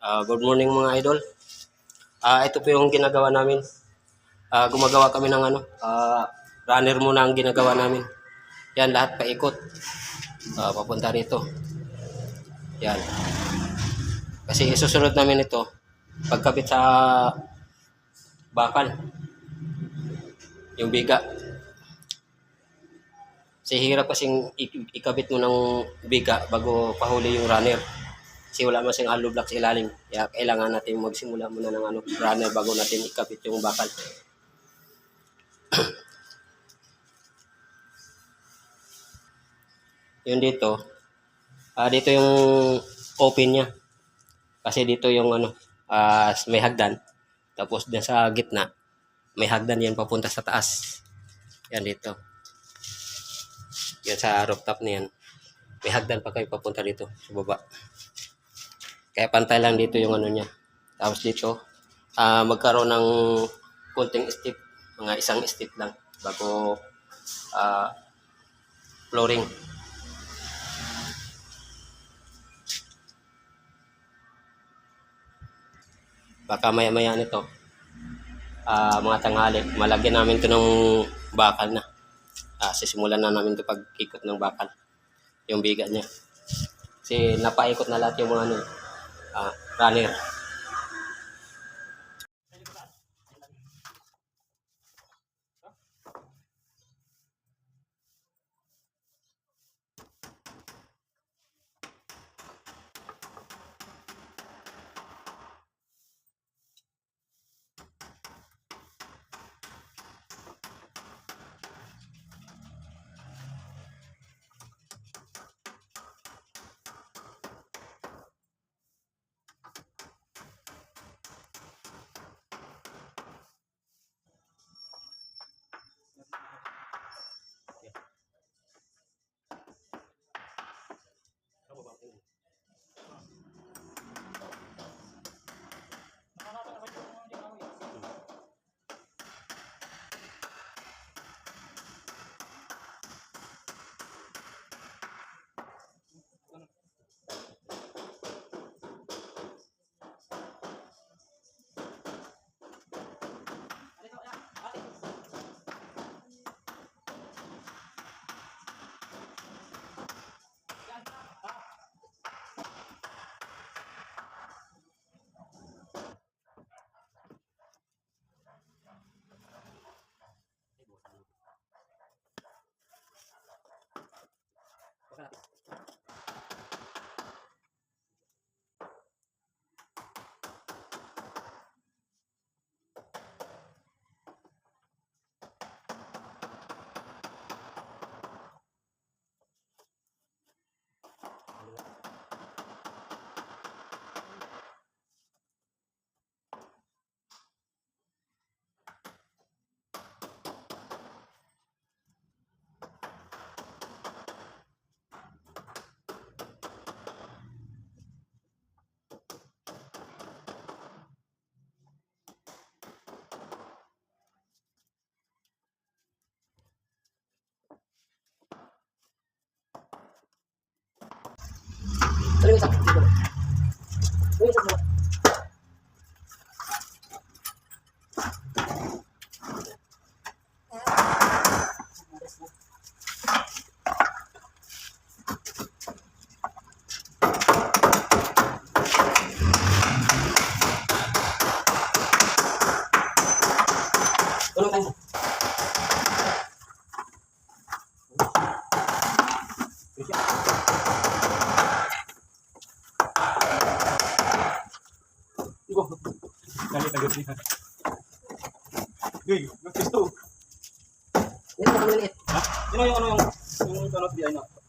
Ah, good morning mga idol. Ah, ito po yung ginagawa namin. Ah, gumagawa kami ng ano, ah, runner muna ang ginagawa namin. Yan lahat paikot. Ah, papunta rito. Yan. Kasi isusunod namin ito pagkabit sa bakal. Yung biga. Kasi hirap kasing ik- ikabit mo ng biga bago pahuli yung runner. Kasi wala man siyang hollow block sa ilalim. Kaya kailangan natin magsimula muna ng ano, runner bago natin ikabit yung bakal. yun dito. Ah, dito yung open niya. Kasi dito yung ano, ah, may hagdan. Tapos dyan sa gitna, may hagdan yan papunta sa taas. Yan dito. Yan sa rooftop na yan. May hagdan pa kayo papunta dito sa baba. Kaya pantay lang dito yung ano niya. Tapos dito, ah magkaroon ng konting step, mga isang step lang bago ah flooring. Baka maya-maya nito, ah mga tanghali, malagyan namin ito ng bakal na. Ah, sisimulan na namin ito pag-ikot ng bakal. Yung biga niya. Kasi napaikot na lahat yung mga ano, ah, runner. Tulong tayo. Igo. Galit agad niya. Gay, nagpisto. Yan, nakamaliit. Ha? Yun yung ano yung yung ano di ay na.